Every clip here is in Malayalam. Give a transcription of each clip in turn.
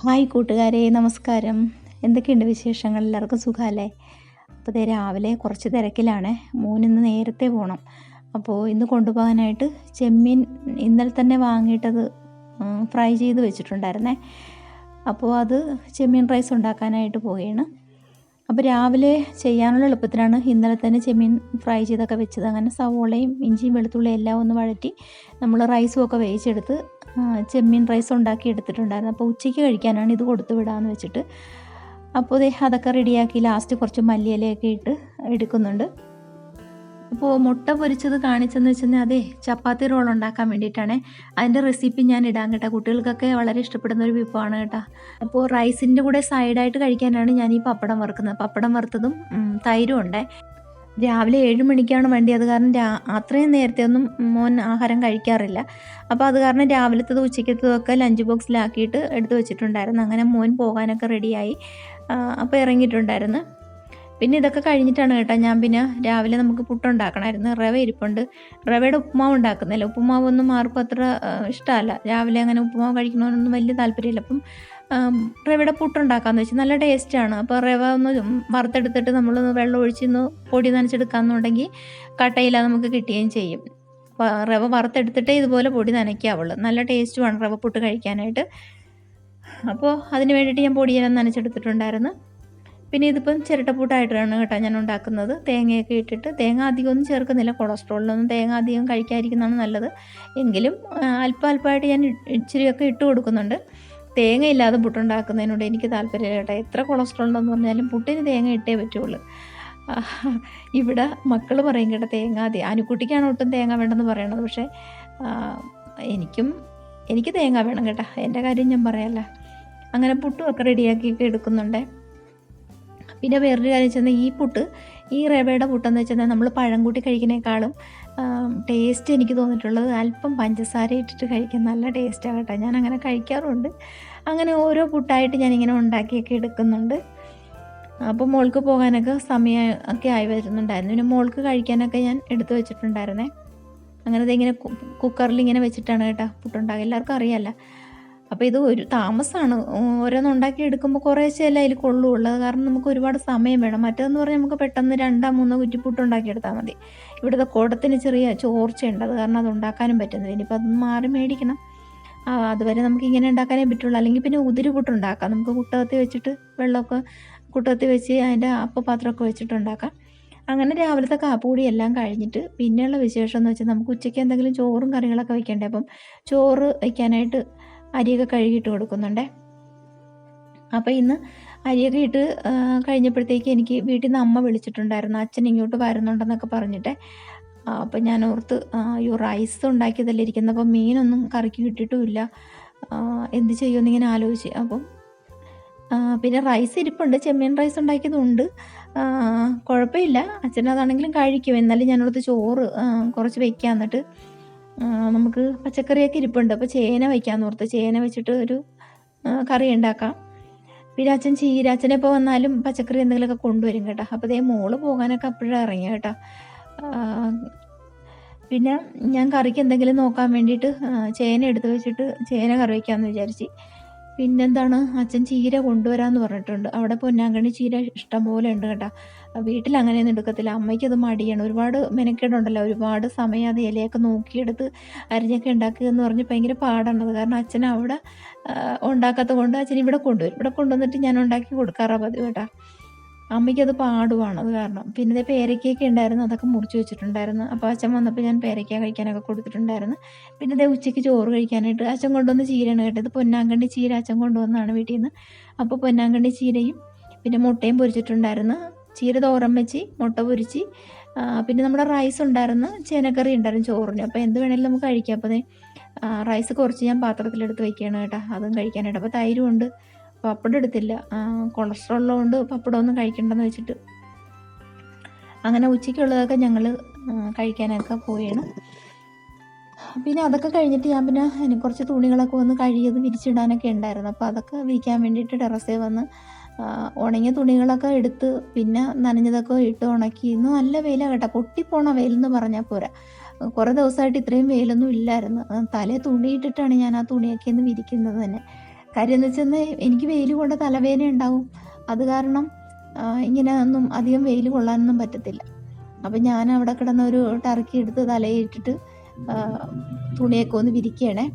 ഹായ് കൂട്ടുകാരെ നമസ്കാരം. എന്തൊക്കെയുണ്ട് വിശേഷങ്ങൾ? എല്ലാവർക്കും സുഖമല്ലേ? അപ്പോൾ ദേ രാവിലെ കുറച്ച് തിരക്കിലാണ്. മോനിന്ന് നേരത്തെ പോകണം അപ്പോൾ ഇന്ന് കൊണ്ടുപോകാനായിട്ട് ചെമ്മീൻ ഇന്നലെ തന്നെ വാങ്ങിയിട്ടത് ഫ്രൈ ചെയ്ത് വെച്ചിട്ടുണ്ടായിരുന്നേ. അപ്പോൾ അത് ചെമ്മീൻ റൈസ് ഉണ്ടാക്കാനായിട്ട് പോവുകയാണ്. അപ്പോൾ രാവിലെ ചെയ്യാനുള്ള എളുപ്പത്തിനാണ് ഇന്നലെ തന്നെ ചെമ്മീൻ ഫ്രൈ ചെയ്തൊക്കെ വെച്ചത്. അങ്ങനെ സവോളയും ഇഞ്ചിയും വെളുത്തുള്ളിയും എല്ലാം ഒന്ന് വഴറ്റി നമ്മൾ റൈസും ഒക്കെ വേവിച്ചെടുത്ത് ചെമ്മീൻ റൈസ് ഉണ്ടാക്കി എടുത്തിട്ടുണ്ടായിരുന്നു. അപ്പോൾ ഉച്ചയ്ക്ക് കഴിക്കാനാണ് ഇത് കൊടുത്തു വിടാമെന്ന് വെച്ചിട്ട്. അപ്പോൾ അതൊക്കെ റെഡിയാക്കി ലാസ്റ്റ് കുറച്ച് മല്ലിയിലയൊക്കെ ഇട്ട് എടുക്കുന്നുണ്ട്. അപ്പോൾ മുട്ട പൊരിച്ചത് കാണിച്ചെന്ന് വെച്ചാൽ അതെ ചപ്പാത്തി റോൾ ഉണ്ടാക്കാൻ വേണ്ടിയിട്ടാണ്. അതിന്റെ റെസിപ്പി ഞാൻ ഇടാൻ കേട്ടോ. കുട്ടികൾക്കൊക്കെ വളരെ ഇഷ്ടപ്പെടുന്ന ഒരു വിഭവമാണ് കേട്ടോ. അപ്പോൾ റൈസിന്റെ കൂടെ സൈഡായിട്ട് കഴിക്കാനാണ് ഞാൻ ഈ പപ്പടം വറുക്കുന്നത്. പപ്പടം വറുത്തതും തൈരും ഉണ്ട്. രാവിലെ ഏഴ് മണിക്കാണ് വണ്ടി. അത് കാരണം രാ അത്രയും നേരത്തെ ഒന്നും മോൻ ആഹാരം കഴിക്കാറില്ല. അപ്പോൾ അത് കാരണം രാവിലത്തത് ഉച്ചയ്ക്കത്തതും ഒക്കെ ലഞ്ച് ബോക്സിലാക്കിയിട്ട് എടുത്തു വെച്ചിട്ടുണ്ടായിരുന്നു. അങ്ങനെ മോൻ പോകാനൊക്കെ റെഡിയായി അപ്പോൾ ഇറങ്ങിയിട്ടുണ്ടായിരുന്നു. പിന്നെ ഇതൊക്കെ കഴിഞ്ഞിട്ടാണ് കേട്ടോ ഞാൻ പിന്നെ രാവിലെ നമുക്ക് പുട്ടുണ്ടാക്കണമായിരുന്നു റവ ഇരിപ്പുണ്ട്. റവയുടെ ഉപ്പുമാവ് ഉണ്ടാക്കുന്നില്ല. ഉപ്പുമാവൊന്നും ആർക്കും അത്ര ഇഷ്ടമല്ല. രാവിലെ അങ്ങനെ ഉപ്പുമാവ് കഴിക്കണമെന്നൊന്നും വലിയ താല്പര്യമില്ല. അപ്പം റവയുടെ പുട്ടുണ്ടാക്കാമെന്ന് വെച്ചാൽ നല്ല ടേസ്റ്റാണ് അപ്പോൾ റവ ഒന്ന് വറുത്തെടുത്തിട്ട് നമ്മളൊന്ന് വെള്ളം ഒഴിച്ചൊന്ന് പൊടി നനച്ചെടുക്കാമെന്നുണ്ടെങ്കിൽ കട്ടയില നമുക്ക് കിട്ടുകയും ചെയ്യും. റവ വറുത്തെടുത്തിട്ടേ ഇതുപോലെ പൊടി നനയ്ക്കാവുള്ളൂ. നല്ല ടേസ്റ്റുമാണ് റവ പുട്ട് കഴിക്കാനായിട്ട്. അപ്പോൾ അതിന് വേണ്ടിയിട്ട് ഞാൻ പൊടിയെല്ലാം നനച്ചെടുത്തിട്ടുണ്ടായിരുന്നു. പിന്നെ ഇതിപ്പം ചിരട്ടപ്പൂട്ടായിട്ടാണ് കേട്ടോ ഞാൻ ഉണ്ടാക്കുന്നത്. തേങ്ങയൊക്കെ ഇട്ടിട്ട് തേങ്ങ അധികം ഒന്നും ചേർക്കുന്നില്ല. കൊളസ്ട്രോളിനൊന്നും തേങ്ങ അധികം കഴിക്കാതിരിക്കുന്നതാണ് നല്ലത്. എങ്കിലും അല്പം അല്പമായിട്ട് ഞാൻ ഇച്ചിരിയൊക്കെ ഇട്ട് കൊടുക്കുന്നുണ്ട്. തേങ്ങ ഇല്ലാതെ പുട്ടുണ്ടാക്കുന്നതിനോട് എനിക്ക് താല്പര്യമില്ല കേട്ടോ. എത്ര കൊളസ്ട്രോൾ ഉണ്ടെന്ന് പറഞ്ഞാലും പുട്ടിന് തേങ്ങ ഇട്ടേ പറ്റുള്ളൂ. ഇവിടെ മക്കൾ പറയും കേട്ടോ തേങ്ങ അതെ അനുക്കുട്ടിക്കാണ് ഒട്ടും തേങ്ങ വേണ്ടെന്ന് പറയണത്. പക്ഷേ എനിക്കും എനിക്ക് തേങ്ങ വേണം കേട്ടോ. എന്റെ കാര്യം ഞാൻ പറയല്ല. അങ്ങനെ പുട്ടുമൊക്കെ റെഡിയാക്കിയൊക്കെ എടുക്കുന്നുണ്ട്. പിന്നെ വേറൊരു കാര്യം വെച്ചാൽ ഈ പുട്ട് ഈ റവയുടെ പുട്ടെന്ന് വെച്ചാൽ നമ്മൾ പഴം കൂട്ടി കഴിക്കുന്നേക്കാളും ടേസ്റ്റ് എനിക്ക് തോന്നിയിട്ടുള്ളത് അല്പം പഞ്ചസാര ഇട്ടിട്ട് കഴിക്കാൻ നല്ല ടേസ്റ്റാണ് കേട്ടോ. ഞാൻ അങ്ങനെ കഴിക്കാറുണ്ട്. അങ്ങനെ ഓരോ പുട്ടായിട്ട് ഞാനിങ്ങനെ ഉണ്ടാക്കിയൊക്കെ എടുക്കുന്നുണ്ട്. അപ്പോൾ മോൾക്ക് പോകാനൊക്കെ സമയം ഒക്കെ ആയി വരുന്നുണ്ടായിരുന്നു. പിന്നെ മോൾക്ക് കഴിക്കാനൊക്കെ ഞാൻ എടുത്തു വെച്ചിട്ടുണ്ടായിരുന്നേ. അങ്ങനെ ഇങ്ങനെ കുക്കറിൽ ഇങ്ങനെ വെച്ചിട്ടാണ് കേട്ടോ പുട്ടുണ്ടാക്കുക. എല്ലാവർക്കും അറിയാമല്ലോ അപ്പോൾ ഇത് ഒരു താമസമാണ് ഓരോന്ന് ഉണ്ടാക്കി എടുക്കുമ്പോൾ കുറേശ്ശെ ചില അതിൽ കൊള്ളുള്ളത് കാരണം നമുക്ക് ഒരുപാട് സമയം വേണം. മറ്റേതെന്ന് പറഞ്ഞാൽ നമുക്ക് പെട്ടെന്ന് രണ്ടോ മൂന്നോ കുറ്റിപ്പുട്ട് ഉണ്ടാക്കിയെടുത്താൽ മതി. ഇവിടുത്തെ കുടത്തിന് ചെറിയ ചോർച്ചയുണ്ട്. അത് കാരണം അത് ഉണ്ടാക്കാനും പറ്റുന്നില്ല. ഇനിയിപ്പോൾ അതൊന്ന് മാറി മേടിക്കണം. അതുവരെ നമുക്ക് ഇങ്ങനെ ഉണ്ടാക്കാനേ പറ്റുള്ളൂ. അല്ലെങ്കിൽ പിന്നെ ഉതിരി പുട്ട് ഉണ്ടാക്കാം. നമുക്ക് കുട്ടകത്തിൽ വെച്ചിട്ട് വെള്ളമൊക്കെ കുട്ടകത്തി വെച്ച് അതിന്റെ അപ്പപാത്രമൊക്കെ വെച്ചിട്ട് ഉണ്ടാക്കാം. അങ്ങനെ രാവിലത്തെ കാപ്പുകൂടി എല്ലാം കഴിഞ്ഞിട്ട് പിന്നെയുള്ള വിശേഷം എന്ന് വെച്ചാൽ നമുക്ക് ഉച്ചയ്ക്ക് എന്തെങ്കിലും ചോറും കറികളൊക്കെ വെക്കണ്ടേ? അപ്പം ചോറ് വയ്ക്കാനായിട്ട് അരിയൊക്കെ കഴുകിയിട്ട് കൊടുക്കുന്നുണ്ടേ. അപ്പോൾ ഇന്ന് അരിയൊക്കെ ഇട്ട് കഴിഞ്ഞപ്പോഴത്തേക്ക് എനിക്ക് വീട്ടിൽ നിന്ന് അമ്മ വിളിച്ചിട്ടുണ്ടായിരുന്നു. അച്ഛൻ ഇങ്ങോട്ട് വരുന്നുണ്ടെന്നൊക്കെ പറഞ്ഞിട്ട്. അപ്പം ഞാൻ ഓർത്ത് അയ്യോ റൈസ് ഉണ്ടാക്കിയതല്ലേ ഇരിക്കുന്നത്. അപ്പം മീനൊന്നും കറിക്ക് കിട്ടിയിട്ടുമില്ല. എന്ത് ചെയ്യുമെന്ന് ഇങ്ങനെ ആലോചിച്ച്. അപ്പം പിന്നെ റൈസ് ഇരിപ്പുണ്ട്. ചെമ്മീൻ റൈസ് ഉണ്ടാക്കിയതുണ്ട്. കുഴപ്പമില്ല. അച്ഛനതാണെങ്കിലും കഴിക്കും. എന്നാലും ഞാനോടത്ത് ചോറ് കുറച്ച് വെക്കാം എന്നിട്ട്. നമുക്ക് പച്ചക്കറിയൊക്കെ ഇരിപ്പുണ്ട്. അപ്പോൾ ചേന വയ്ക്കാമെന്ന് ഓർത്ത് ചേന വെച്ചിട്ട് ഒരു കറി ഉണ്ടാക്കാം പിന്നെ അച്ഛൻ ചീര അച്ഛനെ ഇപ്പോൾ വന്നാലും പച്ചക്കറി എന്തെങ്കിലുമൊക്കെ കൊണ്ടുവരും കേട്ടോ. അപ്പോൾ ദേ മോൾ പോകാനൊക്കെ അപ്പോഴേ ഇറങ്ങി കേട്ടോ. പിന്നെ ഞാൻ കറിക്ക് എന്തെങ്കിലും നോക്കാൻ വേണ്ടിയിട്ട് ചേന എടുത്ത് വെച്ചിട്ട് ചേന കറി വയ്ക്കാമെന്ന് വിചാരിച്ച്. പിന്നെന്താണ്? അച്ഛൻ ചീര കൊണ്ടുവരാമെന്ന് പറഞ്ഞിട്ടുണ്ട്. അവിടെ പൊന്നാങ്കണ്ണി ചീര ഇഷ്ടം പോലെ ഉണ്ട് കേട്ടോ. വീട്ടിൽ അങ്ങനെയൊന്നും എടുക്കത്തില്ല. അമ്മയ്ക്ക് അത് മടിയാണ്. ഒരുപാട് മെനക്കേടുണ്ടല്ലോ. ഒരുപാട് സമയം അത് ഇലയൊക്കെ നോക്കിയെടുത്ത് അരിഞ്ഞൊക്കെ ഉണ്ടാക്കുക എന്ന് പറഞ്ഞ് ഭയങ്കര പാടാണത് കാരണം അച്ഛൻ അവിടെ ഉണ്ടാക്കാത്തത് കൊണ്ട് അച്ഛൻ ഇവിടെ കൊണ്ടുവരും. ഇവിടെ കൊണ്ടുവന്നിട്ട് ഞാൻ ഉണ്ടാക്കി കൊടുക്കാറാണ് പതിവ് കേട്ടോ. അമ്മയ്ക്കത് പാടുവാണ് അത് കാരണം. പിന്നെ ദേ പേരയ്ക്കൊക്കെ ഉണ്ടായിരുന്നു അതൊക്കെ മുറിച്ച് വെച്ചിട്ടുണ്ടായിരുന്നു. അപ്പോൾ അച്ഛൻ വന്നപ്പോൾ ഞാൻ പേരയ്ക്ക കഴിക്കാനൊക്കെ കൊടുത്തിട്ടുണ്ടായിരുന്നു. പിന്നെ ദേ ഉച്ചയ്ക്ക് ചോറ് കഴിക്കാനായിട്ട് അച്ഛൻ കൊണ്ടുവന്ന ചീരയാണ് കേട്ടത് ഇത് പൊന്നാങ്കണ്ണി ചീര അച്ഛൻ കൊണ്ടുവന്നാണ് വീട്ടിൽ നിന്ന്. അപ്പോൾ പൊന്നാങ്കണ്ണി ചീരയും പിന്നെ മുട്ടയും പൊരിച്ചിട്ടുണ്ടായിരുന്നു. ചീര തോറം വെച്ച് മുട്ട പൊരിച്ച് പിന്നെ നമ്മുടെ റൈസ് ഉണ്ടായിരുന്നു ചേനക്കറി ഉണ്ടായിരുന്നു ചോറിന്. അപ്പോൾ എന്ത് വേണമെങ്കിലും നമുക്ക് കഴിക്കാം. അപ്പോൾ റൈസ് കുറച്ച് ഞാൻ പാത്രത്തിലെടുത്ത് വെക്കുകയാണ് കേട്ടോ. അതും കഴിക്കാനായിട്ട്. അപ്പോൾ തൈരും ഉണ്ട്. പപ്പടം എടുത്തില്ല. കൊളസ്ട്രോൾ ഉള്ളതുകൊണ്ട് പപ്പടം ഒന്നും കഴിക്കണ്ടെന്ന് വെച്ചിട്ട്. അങ്ങനെ ഉച്ചയ്ക്കുള്ളതൊക്കെ ഞങ്ങൾ കഴിക്കാനൊക്കെ പോയാണ് പിന്നെ അതൊക്കെ കഴിഞ്ഞിട്ട് ഞാൻ പിന്നെ എനിക്ക് കുറച്ച് തുണികളൊക്കെ വന്ന് കഴുകിയത് വിരിച്ചിടാനൊക്കെ ഉണ്ടായിരുന്നു. അപ്പോൾ അതൊക്കെ വിരിക്കാൻ വേണ്ടിയിട്ട് ടെറസിൽ വന്ന് ഉണങ്ങിയ തുണികളൊക്കെ എടുത്ത് പിന്നെ നനഞ്ഞതൊക്കെ ഇട്ട് ഉണക്കി. ഇന്ന് നല്ല വെയിലാണ് കേട്ടോ. പൊട്ടിപ്പോണ വെയിലെന്ന് പറഞ്ഞാൽ പോരാ. കുറേ ദിവസമായിട്ട് ഇത്രയും വെയിലൊന്നും ഇല്ലായിരുന്നു. തലേ തുണിയിട്ടിട്ടാണ് ഞാൻ ആ തുണിയൊക്കെ ഒന്ന് വിരിക്കുന്നത് തന്നെ. കാര്യം വെച്ചാൽ എനിക്ക് വെയിൽ കൊണ്ട് തലവേദന ഉണ്ടാവും. അത് കാരണം ഇങ്ങനെ ഒന്നും അധികം വെയിൽ കൊള്ളാനൊന്നും പറ്റത്തില്ല. അപ്പം ഞാൻ അവിടെ കിടന്ന ഒരു ടർക്കി എടുത്ത് തലയിട്ടിട്ട് തുണിയൊക്കെ ഒന്ന് വിരിക്കണേ.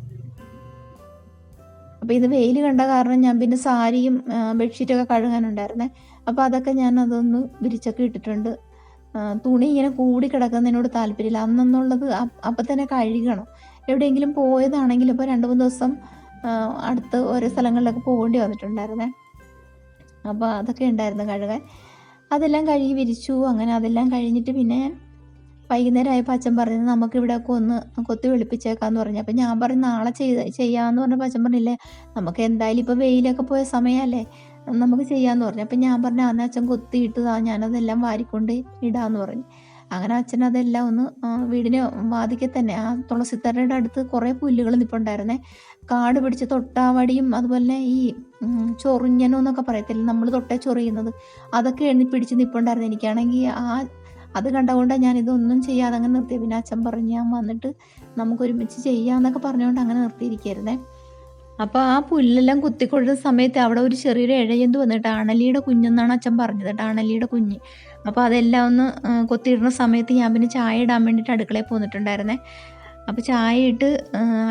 അപ്പോൾ ഇത് വെയിൽ കണ്ട കാരണം ഞാൻ പിന്നെ സാരിയും ബെഡ്ഷീറ്റൊക്കെ കഴുകാനുണ്ടായിരുന്നേ. അപ്പോൾ അതൊക്കെ ഞാൻ അതൊന്ന് വിരിച്ചൊക്കെ ഇട്ടിട്ടുണ്ട്. തുണി ഇങ്ങനെ കൂടി കിടക്കുന്നതിനോട് താല്പര്യമില്ല. അന്നെന്നുള്ളത് അപ്പ- തന്നെ കഴുകണം. എവിടെയെങ്കിലും പോയതാണെങ്കിൽ ഇപ്പോൾ രണ്ട് മൂന്ന് ദിവസം അടുത്ത് ഓരോ സ്ഥലങ്ങളിലൊക്കെ പോകേണ്ടി വന്നിട്ടുണ്ടായിരുന്നേ. അപ്പോൾ അതൊക്കെ ഉണ്ടായിരുന്നു കഴുകാൻ. അതെല്ലാം കഴുകി വിരിച്ചു. അങ്ങനെ അതെല്ലാം കഴിഞ്ഞിട്ട് പിന്നെ ഞാൻ വൈകുന്നേരം ആയപ്പോൾ അച്ഛൻ പറഞ്ഞത് നമുക്ക് ഇവിടെയൊക്കെ ഒന്ന് കൊത്തി വെളുപ്പിച്ചേക്കാന്ന് പറഞ്ഞു. അപ്പം ഞാൻ പറഞ്ഞു നാളെ ചെയ്ത് ചെയ്യാമെന്ന് പറഞ്ഞപ്പോൾ അച്ഛൻ പറഞ്ഞില്ലേ നമുക്ക് എന്തായാലും ഇപ്പോൾ വെയിലൊക്കെ പോയ സമയമല്ലേ നമുക്ക് ചെയ്യാമെന്ന് പറഞ്ഞു. അപ്പം ഞാൻ പറഞ്ഞു അന്ന് അച്ഛൻ കൊത്തി ഇട്ടതാ ഞാനതെല്ലാം വാരിക്കൊണ്ട് ഇടാമെന്ന് പറഞ്ഞു. അങ്ങനെ അച്ഛൻ അതെല്ലാം ഒന്ന് വീടിനെ വാതിക്കെ തന്നെ ആ തുളസിത്തറയുടെ അടുത്ത് കുറേ പുല്ലുകൾ നിൽപ്പുണ്ടായിരുന്നേ കാട് പിടിച്ച തൊട്ടാവടിയും അതുപോലെ ഈ ചൊറിഞ്ഞനോ എന്നൊക്കെ പറയത്തില്ല നമ്മൾ തൊട്ടേ ചൊറിയുന്നത്. അതൊക്കെ എഴുതി പിടിച്ച് നിൽപ്പുണ്ടായിരുന്നു എനിക്കാണെങ്കിൽ ആ അത് കണ്ടുകൊണ്ടാണ് ഞാൻ ഇതൊന്നും ചെയ്യാതെ അങ്ങനെ നിർത്തിയത് പിന്നെ അച്ഛൻ പറഞ്ഞു ഞാൻ വന്നിട്ട് നമുക്ക് ഒരുമിച്ച് ചെയ്യാമെന്നൊക്കെ പറഞ്ഞുകൊണ്ട് അങ്ങനെ നിർത്തിയിരിക്കായിരുന്നേ. അപ്പോൾ ആ പുല്ലെല്ലാം കുത്തിക്കൊഴുന്ന സമയത്ത് അവിടെ ഒരു ചെറിയൊരു ഇഴയന്ത് വന്നിട്ട് അണലിയുടെ കുഞ്ഞെന്നാണ് അച്ഛൻ പറഞ്ഞത് കേട്ടോ അണലിയുടെ കുഞ്ഞ്. അപ്പോൾ അതെല്ലാം ഒന്ന് കൊത്തിയിടുന്ന സമയത്ത് ഞാൻ പിന്നെ ചായ ഇടാൻ വേണ്ടിയിട്ട് അടുക്കളയിൽ പോന്നിട്ടുണ്ടായിരുന്നേ. അപ്പോൾ ചായ ഇട്ട്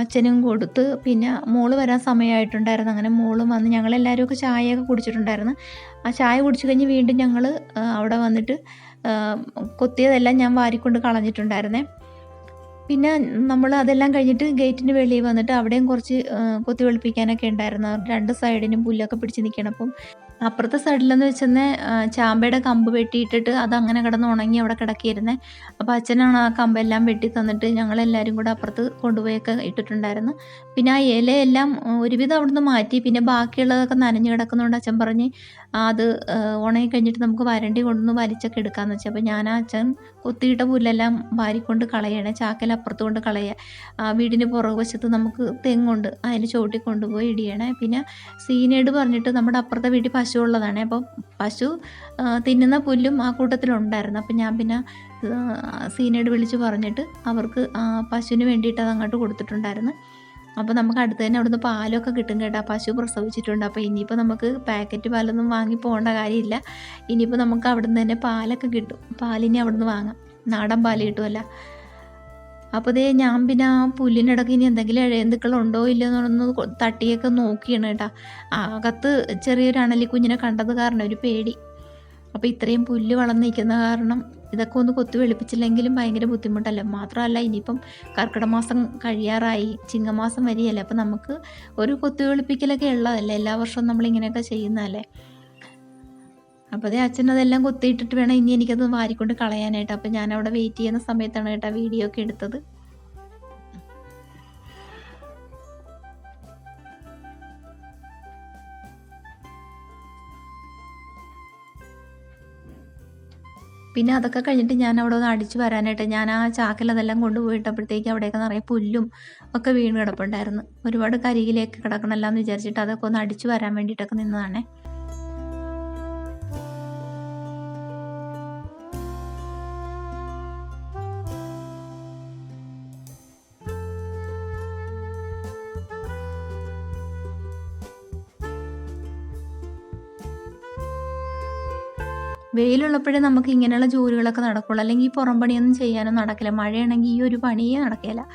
അച്ഛനും കൊടുത്ത് പിന്നെ മോൾ വരാൻ സമയമായിട്ടുണ്ടായിരുന്നു. അങ്ങനെ മോളും വന്ന് ഞങ്ങളെല്ലാവരും ഒക്കെ ചായയൊക്കെ കുടിച്ചിട്ടുണ്ടായിരുന്നു. ആ ചായ കുടിച്ചു കഴിഞ്ഞ് വീണ്ടും ഞങ്ങൾ അവിടെ വന്നിട്ട് കൊത്തിയതെല്ലാം ഞാൻ വാരിക്കൊണ്ട് കളഞ്ഞിട്ടുണ്ടായിരുന്നേ. പിന്നെ നമ്മൾ അതെല്ലാം കഴിഞ്ഞിട്ട് ഗേറ്റിന് വെളിയിൽ വന്നിട്ട് അവിടെയും കുറച്ച് കൊത്തി വെളുപ്പിക്കാനൊക്കെ ഉണ്ടായിരുന്നു. രണ്ട് സൈഡിനും പുല്ലൊക്കെ പിടിച്ച് നിൽക്കണം. അപ്പം അപ്പുറത്തെ സൈഡിലെന്ന് വെച്ചെന്ന് ചാമ്പയുടെ കമ്പ് വെട്ടിയിട്ടിട്ട് അത് അങ്ങനെ കിടന്ന് ഉണങ്ങി അവിടെ കിടക്കിയിരുന്നേ. അപ്പോൾ അച്ഛനാണ് ആ കമ്പെല്ലാം വെട്ടി തന്നിട്ട് ഞങ്ങളെല്ലാവരും കൂടെ അപ്പുറത്ത് കൊണ്ടുപോയൊക്കെ ഇട്ടിട്ടുണ്ടായിരുന്നു. പിന്നെ ആ ഇലയെല്ലാം ഒരുവിധം അവിടുന്ന് മാറ്റി പിന്നെ ബാക്കിയുള്ളതൊക്കെ നനഞ്ഞു കിടക്കുന്നതുകൊണ്ട് അച്ഛൻ പറഞ്ഞ് അത് ഉണങ്ങി കഴിഞ്ഞിട്ട് നമുക്ക് വരണ്ടി കൊണ്ടുവന്ന് വലിച്ചൊക്കെ എടുക്കാമെന്ന് വെച്ചാൽ അപ്പോൾ ഞാൻ ആ അച്ഛൻ കൊത്തിയിട്ട പുല്ലെല്ലാം വാരിക്കൊണ്ട് കളയണേ ചാക്കൽ അപ്പുറത്ത് കൊണ്ട് കളയുക ആ വീടിന് പുറകുവശത്ത് നമുക്ക് തെങ്ങുണ്ട് അതിന് ചോട്ടി കൊണ്ടുപോയി ഇടിയണേ. പിന്നെ സീനേഡ് പറഞ്ഞിട്ട് നമ്മുടെ അപ്പുറത്തെ വീട്ടിൽ പശു ഉള്ളതാണ്. അപ്പോൾ പശു തിന്നുന്ന പുല്ലും ആ കൂട്ടത്തിലുണ്ടായിരുന്നു. അപ്പം ഞാൻ പിന്നെ സീനേഡ് വിളിച്ച് പറഞ്ഞിട്ട് അവർക്ക് പശുവിന് വേണ്ടിയിട്ട് അത് അങ്ങോട്ട് കൊടുത്തിട്ടുണ്ടായിരുന്നു. അപ്പോൾ നമുക്ക് അടുത്ത് തന്നെ അവിടുന്ന് പാലൊക്കെ കിട്ടും കേട്ടോ. പശു പ്രസവിച്ചിട്ടുണ്ട്. അപ്പോൾ ഇനിയിപ്പോൾ നമുക്ക് പാക്കറ്റ് പാലൊന്നും വാങ്ങി പോകേണ്ട കാര്യമില്ല. ഇനിയിപ്പോൾ നമുക്ക് അവിടുന്ന് തന്നെ പാലൊക്കെ കിട്ടും. പാലിനി അവിടുന്ന് വാങ്ങാം. നാടൻ പാൽ കിട്ടുമല്ല അപ്പോൾ ഇതേ ഞാൻ പിന്നെ ആ പുല്ലിനിടക്ക് ഇനി എന്തെങ്കിലും ഇഴയന്തുക്കളുണ്ടോ കൊ- തട്ടിയൊക്കെ നോക്കിയാണ് കേട്ടോ. അകത്ത് ചെറിയൊരു അണലിക്കുഞ്ഞിനെ കണ്ടത് കാരണം ഒരു പേടി. അപ്പോൾ ഇത്രയും പുല്ല് വളർന്ന് നിൽക്കുന്ന കാരണം ഇതൊക്കെ ഒന്ന് കൊത്തു വെളുപ്പിച്ചില്ലെങ്കിലും ഭയങ്കര ബുദ്ധിമുട്ടല്ലേ? മാത്രമല്ല ഇനിയിപ്പം കർക്കിടമാസം കഴിയാറായി ചിങ്ങമാസം വരികയല്ലേ അപ്പം നമുക്ക് ഒരു കൊത്തു വെളുപ്പിക്കലൊക്കെ ഉള്ളതല്ലേ? എല്ലാ വർഷവും നമ്മളിങ്ങനെയൊക്കെ ചെയ്യുന്നതല്ലേ? അപ്പോൾ അതേ അച്ഛൻ അതെല്ലാം കൊത്തിയിട്ടിട്ട് വേണം ഇനി എനിക്കത് വാരിക്കൊണ്ട് കളയാനായിട്ട്. അപ്പം ഞാനവിടെ വെയിറ്റ് ചെയ്യുന്ന സമയത്താണ് കേട്ടോ വീഡിയോ ഒക്കെ എടുത്തത്. പിന്നെ അതൊക്കെ കഴിഞ്ഞിട്ട് ഞാൻ അവിടെ ഒന്ന് അടിച്ച് വരാനായിട്ട് ഞാൻ ആ ചാക്കിൽ അതെല്ലാം കൊണ്ടുപോയിട്ടപ്പോഴത്തേക്ക് അവിടെയൊക്കെ നിറയെ പുല്ലും ഒക്കെ വീണ് കിടപ്പുണ്ടായിരുന്നു. ഒരുപാട് കരിയിലേക്ക് കിടക്കണമല്ലോ എന്ന് വിചാരിച്ചിട്ട് അതൊക്കെ ഒന്ന് അടിച്ച് വരാൻ വേണ്ടിയിട്ടൊക്കെ നിന്നതാണേ. വെയിലുള്ളപ്പോഴേ നമുക്ക് ഇങ്ങനെയുള്ള ജോലികളൊക്കെ നടക്കുള്ളൂ. അല്ലെങ്കിൽ ഈ പുറം പണിയൊന്നും ചെയ്യാനും നടക്കില്ല. മഴയാണെങ്കിൽ ഈ ഒരു പണിയേ നടക്കില്ല.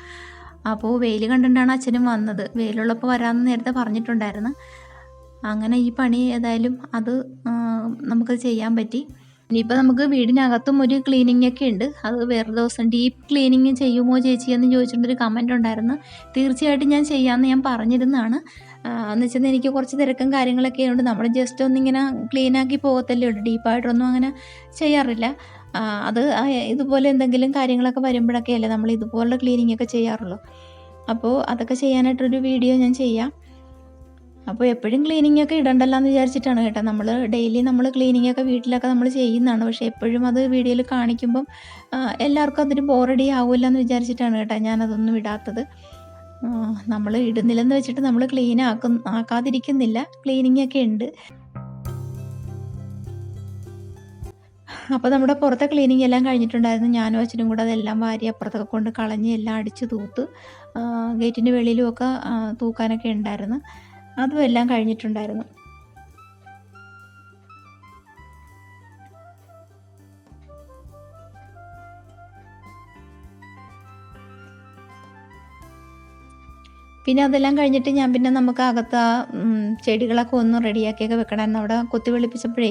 അപ്പോൾ വെയിൽ കണ്ടിട്ടാണ് അച്ഛനും വന്നത്. വെയിലുള്ളപ്പോൾ വരാമെന്ന് നേരത്തെ പറഞ്ഞിട്ടുണ്ടായിരുന്നു. അങ്ങനെ ഈ പണി ഏതായാലും അത് നമുക്കത് നമുക്ക് ചെയ്യാൻ പറ്റി. ഇനിയിപ്പോൾ നമുക്ക് വീടിനകത്തും ഒരു ക്ലീനിങ് ഒക്കെ ഉണ്ട്. അത് വേറെ ദിവസം ഡീപ്പ് ക്ലീനിങ് ചെയ്യുമോ ചേച്ചി എന്ന് ചോദിച്ചിട്ടൊരു കമന്റ് ഉണ്ടായിരുന്നു. തീർച്ചയായിട്ടും ഞാൻ ചെയ്യാമെന്ന് ഞാൻ പറഞ്ഞിരുന്നതാണ്. എന്ന് വെച്ചാൽ എനിക്ക് കുറച്ച് തിരക്കും കാര്യങ്ങളൊക്കെ ഉണ്ട് നമ്മൾ ജസ്റ്റ് ഒന്നിങ്ങനെ ക്ലീനാക്കി പോകത്തല്ലേ ഉള്ളൂ. ഡീപ്പായിട്ടൊന്നും അങ്ങനെ ചെയ്യാറില്ല. അത് ഇതുപോലെ എന്തെങ്കിലും കാര്യങ്ങളൊക്കെ വരുമ്പോഴൊക്കെ അല്ലേ നമ്മൾ ഇതുപോലുള്ള ക്ലീനിങ് ഒക്കെ ചെയ്യാറുള്ളൂ. അപ്പോൾ അതൊക്കെ ചെയ്യാനായിട്ടൊരു വീഡിയോ ഞാൻ ചെയ്യാം. അപ്പോൾ എപ്പോഴും ക്ലീനിങ് ഒക്കെ ഇടണ്ടല്ലോ എന്ന് വിചാരിച്ചിട്ടാണ് കേട്ടോ. നമ്മൾ ഡെയിലി നമ്മൾ ക്ലീനിങ് ഒക്കെ വീട്ടിലൊക്കെ നമ്മൾ ചെയ്യുന്നതാണ്. പക്ഷേ എപ്പോഴും അത് വീഡിയോയിൽ കാണിക്കുമ്പം എല്ലാവർക്കും അതൊരു ബോറടി ആവില്ല എന്ന് വിചാരിച്ചിട്ടാണ് കേട്ടോ ഞാനതൊന്നും ഇടാത്തത്. നമ്മൾ ഇടുന്നില്ലെന്ന് വെച്ചിട്ട് നമ്മൾ ക്ലീൻ ആക്കും ആക്കാതിരിക്കുന്നില്ല. ക്ലീനിങ് ഒക്കെ ഉണ്ട്. അപ്പോൾ നമ്മുടെ പുറത്തെ ക്ലീനിങ് എല്ലാം കഴിഞ്ഞിട്ടുണ്ടായിരുന്നു. ഞാനും അച്ഛനും കൂടെ അതെല്ലാം വാരി അപ്പുറത്തൊക്കെ കൊണ്ട് കളഞ്ഞ് എല്ലാം അടിച്ച് തൂത്ത് ഗേറ്റിന്റെ വെളിയിലുമൊക്കെ തൂക്കാനൊക്കെ ഉണ്ടായിരുന്നു. അതും എല്ലാം കഴിഞ്ഞിട്ടുണ്ടായിരുന്നു. പിന്നെ അതെല്ലാം കഴിഞ്ഞിട്ട് ഞാൻ പിന്നെ നമുക്ക് അകത്ത് ആ ചെടികളൊക്കെ ഒന്ന് റെഡിയാക്കിയൊക്കെ വെക്കണമായിരുന്നു. അവിടെ കൊത്തി വെളുപ്പിച്ചപ്പോഴേ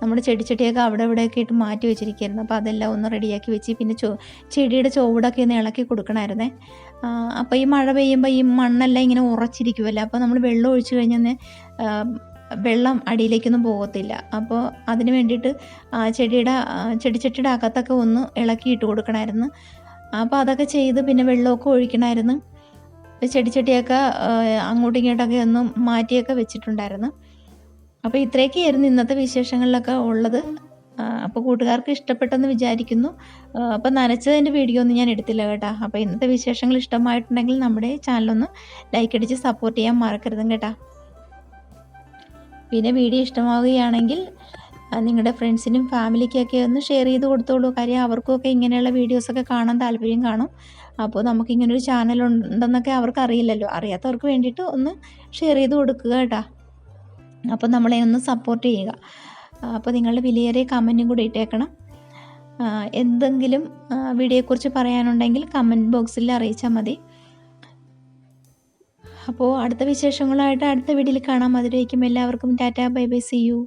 നമ്മുടെ ചെടിച്ചട്ടിയൊക്കെ അവിടെ ഇവിടെയൊക്കെ ഇട്ട് മാറ്റി വെച്ചിരിക്കുകയായിരുന്നു. അപ്പോൾ അതെല്ലാം ഒന്ന് റെഡിയാക്കി വെച്ച് പിന്നെ ചോ ചെടിയുടെ ചുവടൊക്കെ ഒന്ന് ഇളക്കി കൊടുക്കണമായിരുന്നേ. അപ്പോൾ ഈ മഴ പെയ്യുമ്പോൾ ഈ മണ്ണെല്ലാം ഇങ്ങനെ ഉറച്ചിരിക്കുമല്ലോ അപ്പോൾ നമ്മൾ വെള്ളം ഒഴിച്ചു കഴിഞ്ഞാൽ വെള്ളം അടിയിലേക്കൊന്നും പോകത്തില്ല. അപ്പോൾ അതിന് വേണ്ടിയിട്ട് ചെടിയുടെ ചെടിച്ചട്ടിയുടെ അകത്തൊക്കെ ഒന്ന് ഇളക്കി ഇട്ട് കൊടുക്കണമായിരുന്നു. അപ്പോൾ അതൊക്കെ ചെയ്ത് പിന്നെ വെള്ളമൊക്കെ ഒഴിക്കണമായിരുന്നു. ചെടിച്ചട്ടിയൊക്കെ അങ്ങോട്ടും ഇങ്ങോട്ടൊക്കെ ഒന്നും മാറ്റിയൊക്കെ വെച്ചിട്ടുണ്ടായിരുന്നു. അപ്പോൾ ഇത്രയൊക്കെയായിരുന്നു ഇന്നത്തെ വിശേഷങ്ങളിലൊക്കെ ഉള്ളത്. അപ്പോൾ കൂട്ടുകാർക്ക് ഇഷ്ടപ്പെട്ടെന്ന് വിചാരിക്കുന്നു. അപ്പോൾ നനച്ചതിന്റെ വീഡിയോ ഒന്നും ഞാൻ എടുത്തില്ല കേട്ടോ. അപ്പോൾ ഇന്നത്തെ വിശേഷങ്ങൾ ഇഷ്ടമായിട്ടുണ്ടെങ്കിൽ നമ്മുടെ ചാനലൊന്ന് ലൈക്ക് അടിച്ച് സപ്പോർട്ട് ചെയ്യാൻ മറക്കരുതും കേട്ടോ. പിന്നെ വീഡിയോ ഇഷ്ടമാവുകയാണെങ്കിൽ നിങ്ങളുടെ ഫ്രണ്ട്സിനും ഫാമിലിക്കൊക്കെ ഒന്ന് ഷെയർ ചെയ്ത് കൊടുത്തോളൂ. കാര്യം അവർക്കൊക്കെ ഇങ്ങനെയുള്ള വീഡിയോസൊക്കെ കാണാൻ താല്പര്യം കാണും. അപ്പോൾ നമുക്ക് ഒരു ചാനൽ ഉണ്ടെന്നൊക്കെ അവർക്ക് അറിയില്ലല്ലോ അറിയാത്തവർക്ക് വേണ്ടിയിട്ട് ഒന്ന് ഷെയർ ചെയ്ത് കൊടുക്കുക കേട്ടോ. അപ്പോൾ നമ്മളെ ഒന്ന് സപ്പോർട്ട് ചെയ്യുക. അപ്പോൾ നിങ്ങളുടെ വിലയേറിയ കമന്റും കൂടി ഇട്ടേക്കണം. എന്തെങ്കിലും വീഡിയോയെക്കുറിച്ച് പറയാനുണ്ടെങ്കിൽ കമന്റ് ബോക്സിൽ അറിയിച്ചാൽ മതി. അപ്പോൾ അടുത്ത വിശേഷങ്ങളായിട്ട് അടുത്ത വീഡിയോയിൽ കാണാം. അതിലേക്കും എല്ലാവർക്കും tata bye bye see you